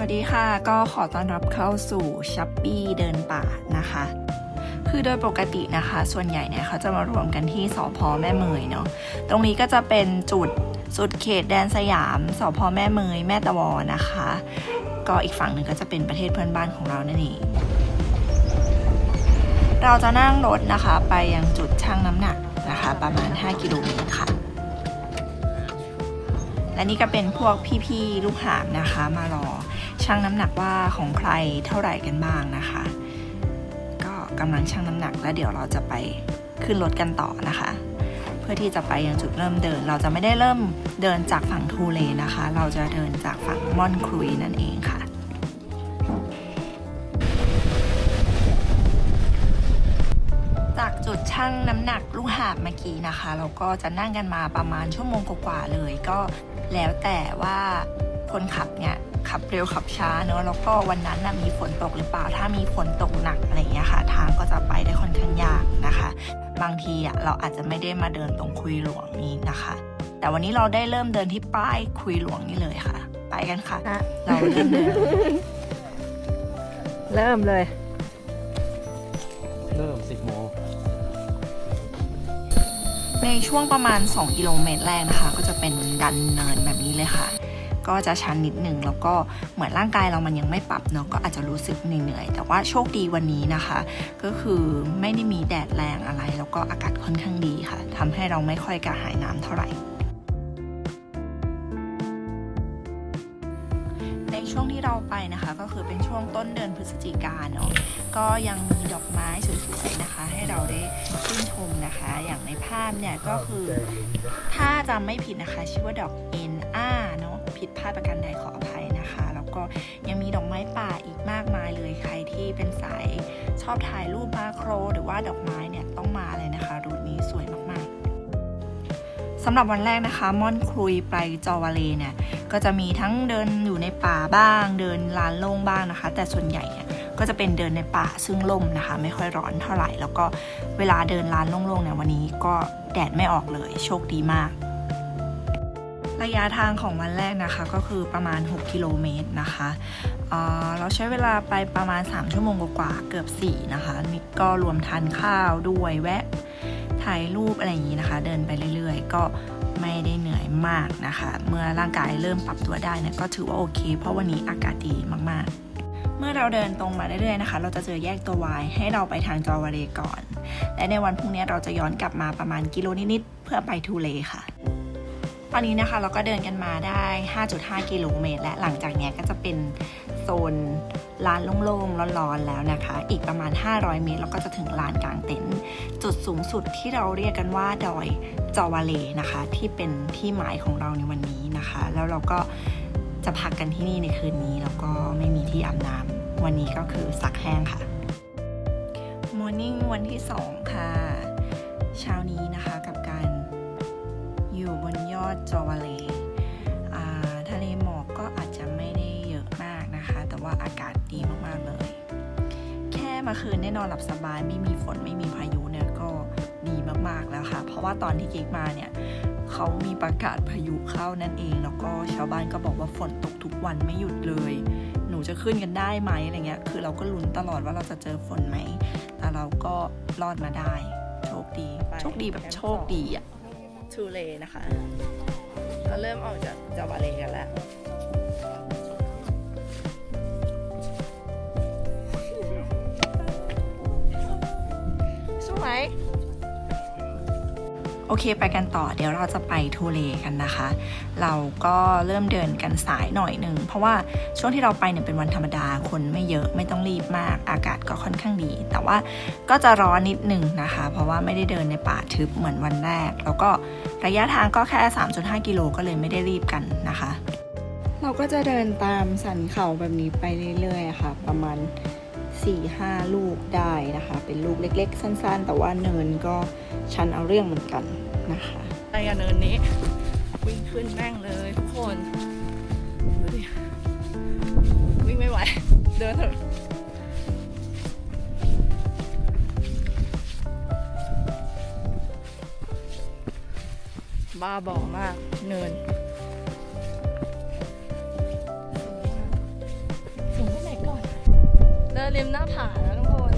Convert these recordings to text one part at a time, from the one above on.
วัสดีค่ะ ก็ขอต้อนรับเข้าสู่ชัปปี้เดินป่านะคะ คือโดยปกตินะคะ ส่วนใหญ่เนี่ยเขาจะมารวมกันที่สพแม่เมยเนาะตรงนี้ก็จะเป็นจุดสุดเขตแดนสยามสพแม่เมย แม่ตะวอนะคะ ก็อีกฝั่งหนึ่งก็จะเป็นประเทศเพื่อนบ้านของเรานั่นเองเราจะนั่งรถนะคะ ไปยังจุดชั่งน้ำหนักนะคะ ประมาณ 5 กิโลเมตรค่ะและนี่ก็เป็นพวกพี่ๆลูกหาบนะคะ มารอ ชั่งน้ำหนักว่าของใครเท่าไหร่กันบ้างนะคะ ก็กำลังชั่งน้ำหนักแล้วเดี๋ยวเราจะไปขึ้นรถกันต่อนะคะ เพื่อที่จะไปยังจุดเริ่มเดิน เราจะไม่ได้เริ่มเดินจากฝั่งทูเลนะคะ เราจะเดินจากฝั่งม่อนครุยนั่นเองค่ะจากจุดชั่งน้ำหนักลูกหาบเมื่อกี้นะคะ เราก็จะนั่งกันมาประมาณชั่วโมงกว่าๆเลย ก็แล้วแต่ว่า คนขับเนี่ยขับเร็วขับช้าเนอะแล้วก็วันนั้นนะมีฝนตกหรือเปล่า ถ้ามีฝนตกหนักอะไรอย่างเงี้ยค่ะ ทางก็จะไปได้ค่อนข้างยากนะคะ บางทีอะเราอาจจะไม่ได้มาเดินตรงคุยหลวงนี้นะคะ แต่วันนี้เราได้เริ่มเดินที่ป้ายคุยหลวงนี่เลยค่ะ ไปกันค่ะอะเราเริ่มเดินเริ่มเลย เริ่ม10โมงในช่วงประมาณ 2 กิโลเมตรแรกนะคะ ก็จะเป็นดันเนินแบบนี้เลยค่ะ ก็จะชันนิดหนึ่งแล้วก็เหมือนร่างกายเรามันยังไม่ปรับเนาะก็อาจจะรู้สึกเหนื่อยๆแต่ว่าโชคดีวันนี้นะคะ ก็คือไม่ได้มีแดดแรงอะไร แล้วก็อากาศค่อนข้างดีค่ะทำให้เราไม่ค่อยกระหายน้ำเท่าไหร่ในช่วงที่เราไปนะคะ ก็คือเป็นช่วงต้นเดือนพฤศจิกาเนาะก็ยังมีดอกไม้สวยๆนะคะ ให้เราได้ชื่นชมนะคะ อย่างในภาพเนี่ยก็คือถ้าจำไม่ผิดนะคะ ชื่อว่าดอกเอ็นอาเนาะ ผิดพลาดประการใดขออภัยนะคะ แล้วก็ยังมีดอกไม้ป่าอีกมากมายเลยใครที่เป็นสายชอบถ่ายรูปมาโคร หรือว่าดอกไม้เนี่ยต้องมาเลยนะคะรูทนี้สวยมากๆสำหรับวันแรกนะคะม่อนครุยไปจอวาเลเนี่ยก็จะมีทั้งเดินอยู่ในป่าบ้าง เดินลานโล่งบ้างนะคะ แต่ส่วนใหญ่เนี่ยก็จะเป็นเดินในป่าซึ่งล่มนะคะ ไม่ค่อยร้อนเท่าไหร่ แล้วก็เวลาเดินลานโล่งๆเนี่ยวันนี้ก็แดดไม่ออกเลยโชคดีมาก ระยะทางของวันแรกนะคะก็คือประมาณ 6 กิโลเมตรนะคะเเราใช้เวลาไปประมาณ 3 ชั่วโมงกว่าเกือบ 4 นะคะนี่ก็รวมทานข้าวด้วยแวะถ่ายรูปอะไรอย่างนี้นะคะ เดินไปเรื่อยๆ ก็ไม่ได้เหนื่อยมากนะคะ เมื่อร่างกายเริ่มปรับตัวได้เนี่ยก็ถือว่าโอเค เพราะวันนี้อากาศดีมากๆเมื่อเราเดินตรงมาเรื่อยๆนะคะ เราจะเจอแยกตัววายให้เราไปทางจอวาเรก่อน และในวันพรุ่งนี้เราจะย้อนกลับมาประมาณกิโลนิดๆเพื่อไปทูเลค่ะ ตอนนี้นะคะเราก็เดินกันมาได้ 5.5 กิโลเมตร และหลังจากเนี้ยก็จะเป็นโซนลานโล่งๆ ร้อนๆ แล้วนะคะ อีกประมาณ 500 เมตร เราก็จะถึงลานกลางเต็นท์ จุดสูงสุดที่เราเรียกกันว่าดอยจอวาเลนะคะ ที่เป็นที่หมายของเราในวันนี้นะคะ แล้วเราก็จะพักกันที่นี่ในคืนนี้ แล้วก็ไม่มีที่อาบน้ำวันนี้ก็คือซักแห้งค่ะ Morning วันที่ 2 ค่ะ อดจอวาเลอ่าทะเลหมอกก็อาจจะไม่ได้เยอะมากนะคะ แต่ว่าอากาศดีมากๆเลย แค่เมาคืนได้นอนหลับสบายไม่มีฝนไม่มีพายุเนี่ยก็ดีมากๆแล้วค่ะ เพราะว่าตอนที่กิ๊กมาเนี่ยเขามีประกาศพายุเข้านั่นเอง แล้วก็ชาวบ้านก็บอกว่าฝนตกทุกวันไม่หยุดเลย หนูจะขึ้นกันได้ไหมอะไรเงี้ย คือเราก็ลุ้นตลอดว่าเราจะเจอฝนไหม แต่เราก็รอดมาได้ โชคดี โชคดีแบบโชคดีอะ ทูเลนะคะ เราเริ่มออกจากจาวาเลกันแล้วสวย โอเคไปกันต่อเดี๋ยวเราจะไปทูเลกันนะคะ เราก็เริ่มเดินกันสายหน่อยหนึ่งเพราะว่าช่วงที่เราไปเนี่ยเป็นวันธรรมดาคนไม่เยอะไม่ต้องรีบมากอากาศก็ค่อนข้างดี แต่ว่าก็จะร้อนนิดหนึ่งนะคะ เพราะว่าไม่ได้เดินในป่าทึบเหมือนวันแรก แล้วก็ระยะทางก็แค่ 3.5 กิโลก็เลยไม่ได้รีบกันนะคะ เราก็จะเดินตามสันเขาแบบนี้ไปเรื่อยๆค่ะ ประมาณ 4-5 ลูกได้นะคะ เป็นลูกเล็ก ๆ สั้นๆ แต่ว่าเนินก็ชันเอาเรื่องเหมือนกันนะคะไปกันเนินนี้ วิ่งขึ้นแม่งเลยทุกคนดูดิวิ่งไม่ไหว เดินเถอะบ้าบอมากเนิน ริมหน้าผานะทุกคน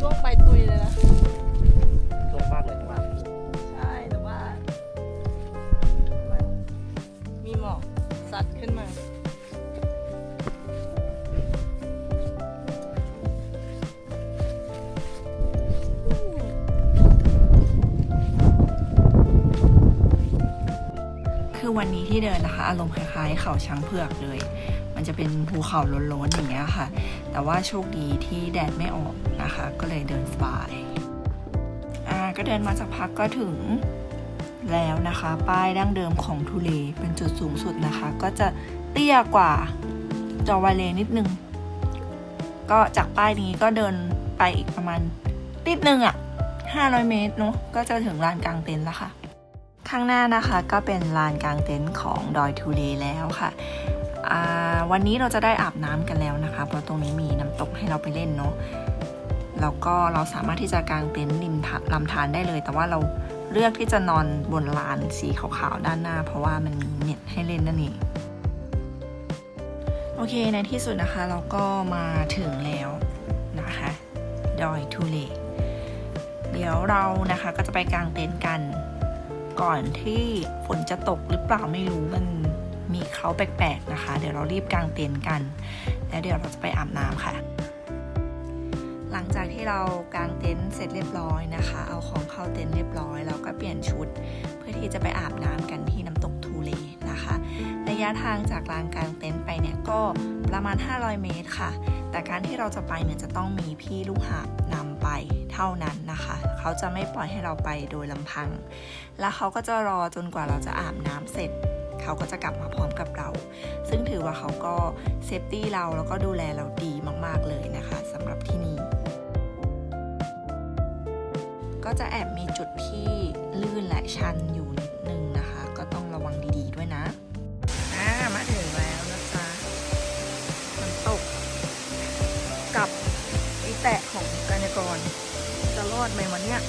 ล่วงไปตุยเลยนะลงมากเลยข้างล่างใช่แต่ว่ามันมีหมอกสัดขึ้นมา คือวันนี้ที่เดินนะคะ อารมณ์คล้ายๆ เขาช้างเผือกเลย มันจะเป็นภูเขาโล้นๆอย่างเงี้ยค่ะ แต่ว่าโชคดีที่แดดไม่ออกนะคะ ก็เลยเดินสบายอ่าก็เดินมาสักพักก็ถึงแล้วนะคะ ป้ายดั้งเดิมของทุเลเป็นจุดสูงสุดนะคะ ก็จะเตี้ยกว่าจอวาเลนิดนึง ก็จากป้ายนี้ก็เดินไปอีกประมาณติดนึงอะ่ะ 500 เมตรเนาะก็จะถึงลานกลางเต็นท์แล้วค่ะ ข้างหน้านะคะก็เป็นลานกลางเต็นท์ของดอยทูเลแล้วค่ะ วันนี้เราจะได้อาบน้ำกันแล้วนะคะ เพราะตรงนี้มีน้ำตกให้เราไปเล่นเนาะแล้วก็เราสามารถที่จะกางเต็นท์ริมลำธารได้เลย แต่ว่าเราเลือกที่จะนอนบนลานสีขาวๆด้านหน้า เพราะว่ามันมีเน็ตให้เล่นนั่นเองโอเคในที่สุดนะคะเราก็มาถึงแล้วนะคะดอยทูเลเดี๋ยวเรานะคะก็จะไปกางเต็นท์กัน ก่อนที่ฝนจะตกหรือเปล่าไม่รู้มัน มีเขาแปลกๆนะคะ เดี๋ยวเรารีบกางเต็นท์กัน แล้วเดี๋ยวเราจะไปอาบน้ำค่ะ หลังจากที่เรากางเต็นท์เสร็จเรียบร้อยนะคะ เอาของเข้าเต็นท์เรียบร้อยเราก็เปลี่ยนชุด เพื่อที่จะไปอาบน้ำกันที่น้ำตกทูเลนะคะ ระยะทางจากลานกลางเต็นท์ไปเนี่ยก็ประมาณ 500 เมตรค่ะ แต่การที่เราจะไปเนี่ยจะต้องมีพี่ลูกหาบนำไปเท่านั้นนะคะ เขาจะไม่ปล่อยให้เราไปโดยลำพัง แล้วเขาก็จะรอจนกว่าเราจะอาบน้ำเสร็จ เขาก็จะกลับมาพร้อมกับเรา ซึ่งถือว่าเขาก็เซฟตี้เราแล้วก็ดูแลเราดีมาก ๆ เลยนะคะสำหรับที่นี่ ก็จะแอบมีจุดที่ลื่นและชันอยู่นิดนึงนะคะ ก็ต้องระวังดีๆด้วยนะอ่ามาถึงแล้วนะจ๊ะน้ำตก กับไอแตะของกายกรจะรอดไหมวันเนี้ย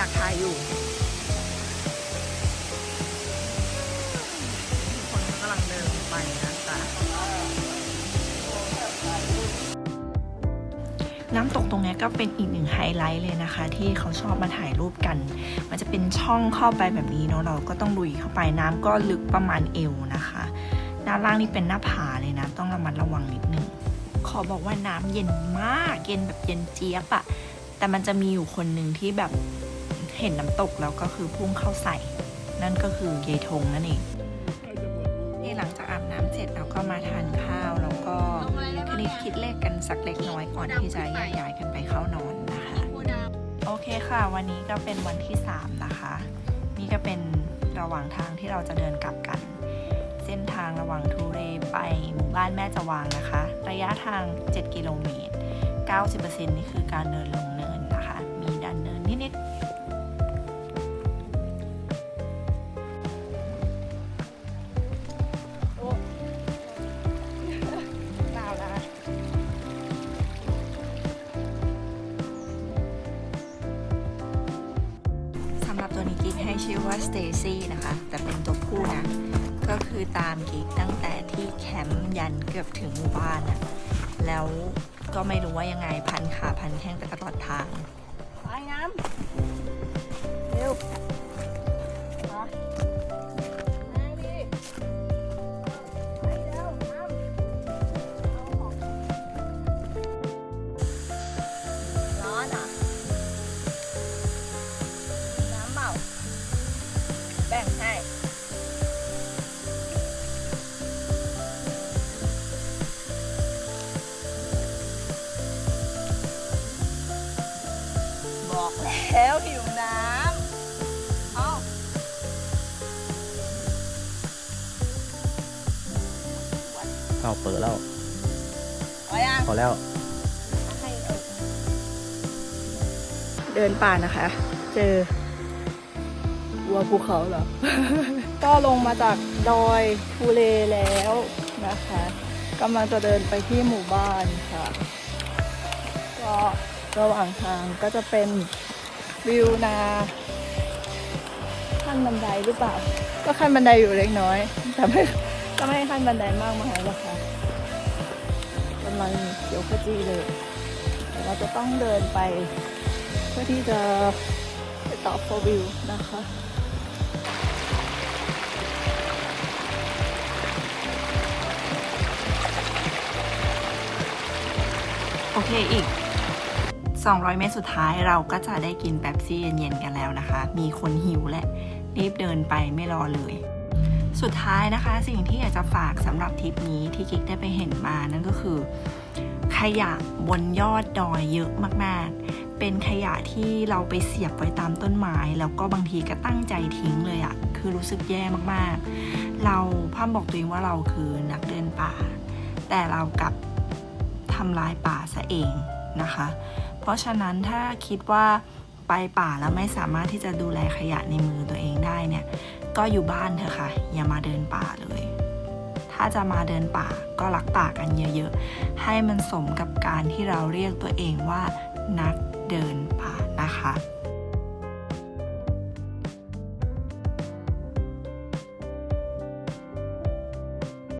อยากถ่ายอยู่คนกำลังเดินไปนะจ๊ะน้ำตกตรงนี้ก็เป็นอีกหนึ่งไฮไลท์เลยนะคะ ที่เขาชอบมาถ่ายรูปกัน มันจะเป็นช่องเข้าไปแบบนี้เนาะเราก็ต้องลุยเข้าไปน้ำก็ลึกประมาณเอวนะคะ ด้านล่างนี่เป็นหน้าผาเลยนะ ต้องระมัดระวังนิดนึงขอบอกว่าน้ำเย็นมาก เย็นแบบเย็นเจี๊ยบอะแต่มันจะมีอยู่คนหนึ่งที่แบบ เห็นน้ำตกแล้วก็คือพุ่งเข้าใส่ นั่นก็คือยายทงนั่นเองนี่หลังจากอาบน้ำเสร็จเราก็มาทานข้าวแล้วก็คณิตคิดเลขกันสักเล็กน้อยก่อนที่จะแยกย้ายกันไปเข้านอนนะคะโอเคค่ะ วันนี้ก็เป็นวันที่ 3 นะคะ นี่ก็เป็นระหว่างทางที่เราจะเดินกลับกัน เส้นทางระหว่างทูเรไปหมู่บ้านแม่จวางนะคะ ระยะทาง 7 กิโลเมตร 90%นี่คือการเดินลง ชื่อว่าสเตซี่นะคะ แต่เป็นตัวผู้นะ ก็คือตามกิ๊กตั้งแต่ที่แคมป์ยันเกือบถึงหมู่บ้านอะแล้วก็ไม่รู้ว่ายังไงพันขาพันแข้งไปตลอดทางไปน้ำเร็ว เข้าเปิดแล้วเอายังพอแล้วให้เออเดินป่านะคะ เจอวัวภูเขาเหรอ ก็ลงมาจากดอยภูเลแล้วนะคะกำลังจะเดินไปที่หมู่บ้านค่ะ ก็ระหว่างทางก็จะเป็นวิวนาขั้นบันไดหรือเปล่า ก็ขั้นบันไดอยู่เล็กน้อย แต่ไม่จะไม่ขั้นบันไดมากมายหรอกค่ะ ลังเขียวขจีเลยเดี๋ยวเราจะต้องเดินไป เพื่อที่จะไปต่อโฟวิวนะคะโอเคอีก 200 เมตรสุดท้ายเราก็จะได้กินแป๊บซี่เย็นๆกันแล้วนะคะ มีคนหิวแหละ รีบเดินไปไม่รอเลย สุดท้ายนะคะสิ่งที่อยากจะฝากสำหรับทริปนี้ที่กิ๊กได้ไปเห็นมานั่นก็คือ ขยะบนยอดดอยเยอะมากๆ เป็นขยะที่เราไปเสียบไว้ตามต้นไม้ แล้วก็บางทีก็ตั้งใจทิ้งเลยอะคือรู้สึกแย่มากๆ เราพ่อบอกตัวเองว่าเราคือนักเดินป่า แต่เรากลับทำลายป่าซะเองนะคะ เพราะฉะนั้นถ้าคิดว่า ไปป่าแล้วไม่สามารถที่จะดูแลขยะในมือตัวเองได้เนี่ย ก็อยู่บ้านเถอะค่ะ อย่ามาเดินป่าเลย ถ้าจะมาเดินป่าก็รักป่ากันเยอะๆ ให้มันสมกับการที่เราเรียกตัวเองว่านักเดินป่านะคะ